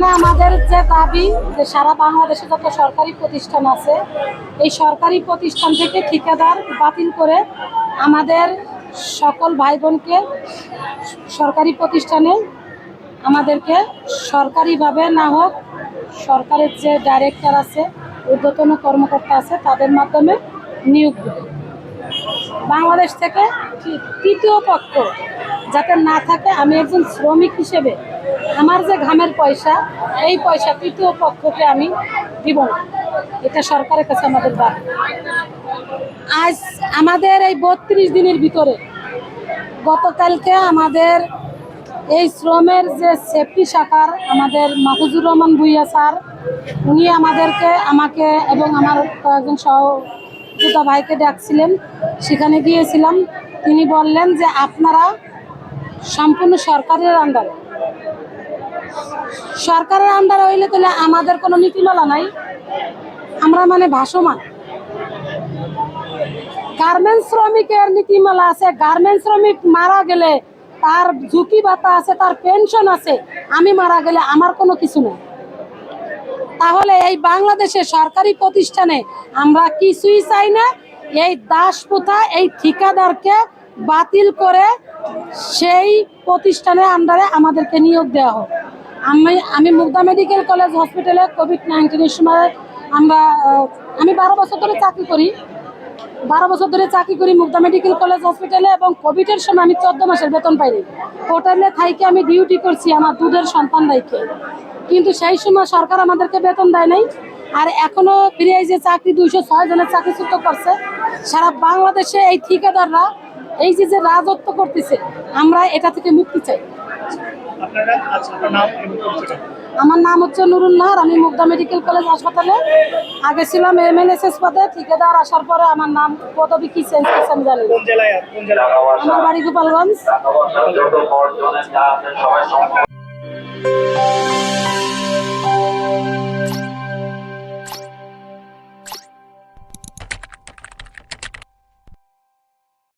এখানে আমাদের যে দাবি যে সারা বাংলাদেশে যত সরকারি প্রতিষ্ঠান আছে, এই সরকারি প্রতিষ্ঠান থেকে ঠিকাদার বাতিল করে আমাদের সকল ভাই বোনকে সরকারি প্রতিষ্ঠানে আমাদেরকে সরকারিভাবে না হোক, সরকারের যে ডাইরেক্টর আছে, ঊর্ধ্বতন কর্মকর্তা আছে, তাদের মাধ্যমে নিয়োগ দেবে। বাংলাদেশ থেকে তৃতীয় পক্ষ যাতে না থাকে, আমি একজন শ্রমিক হিসেবে আমার যে ঘামের পয়সা, এই পয়সা তৃতীয় পক্ষকে আমি দিব না। এটা সরকারের কাছে আমাদের দাবি। আজ আমাদের এই বত্রিশ দিনের ভিতরে গতকালকে আমাদের এই শ্রমের যে সেফটি শাখার আমাদের মাহফুজুর রহমান ভুইয়া স্যার, উনি আমাদেরকে, আমাকে এবং আমার কয়েকজন সহযোদ্ধা ভাইকে ডাকছিলেন। সেখানে গিয়েছিলাম। তিনি বললেন যে আপনারা সম্পূর্ণ সরকারের আন্ডারে। সরকারের আন্ডারে হইলে তাহলে আমাদের কোনো নীতিমালা নাই। আমরা মানে ভাসমান। গার্মেন্টস শ্রমিকের নীতিমালা আছে। গার্মেন্টস শ্রমিক মারা গেলে তার ঝুঁকি ভাতা আছে, তার পেনশন আছে। আমি মারা গেলে আমার কোনো কিছু নেই। তাহলে এই বাংলাদেশে সরকারি প্রতিষ্ঠানে আমরা কিছুই চাই না। এই দাস প্রথা এই ঠিকাদারকে বাতিল করে সেই প্রতিষ্ঠানের আন্ডারে আমাদেরকে নিয়োগ দেওয়া হোক। আমি আমি মুগদা মেডিকেল কলেজ হসপিটালে কোভিড নাইন্টিনের সময় আমরা আমি বারো বছর ধরে চাকরি করি। বারো বছর ধরে চাকরি করি মুগদা মেডিকেল কলেজ হসপিটালে এবং কোভিডের সময় আমি চোদ্দ মাসের বেতন পাইনি। হোটেলে থাইকে আমি ডিউটি করছি আমার দুধের সন্তান রাইকে কিন্তু সেই সময় সরকার আমাদেরকে বেতন দেয় নাই। আর এখনও ফিরে যে চাকরি দুইশো ছয় জনের চাকরিচ্যুত করছে, সারা বাংলাদেশে এই ঠিকাদাররা এই যে যে রাজত্ব করতেছে আমরা এটা থেকে মুক্তি চাই। আপনারা আচ্ছা আমার নাম হচ্ছে নুরুল নাহার আমি মুগদা মেডিকেল কলেজ হাসপাতালে। আগে ছিলাম এমএলএসএস পদে ঠিকাদার আসার পরে আমার নাম পদবি কি চেঞ্জ করছে আমি জানি আমার বাড়ি গোপালগঞ্জ।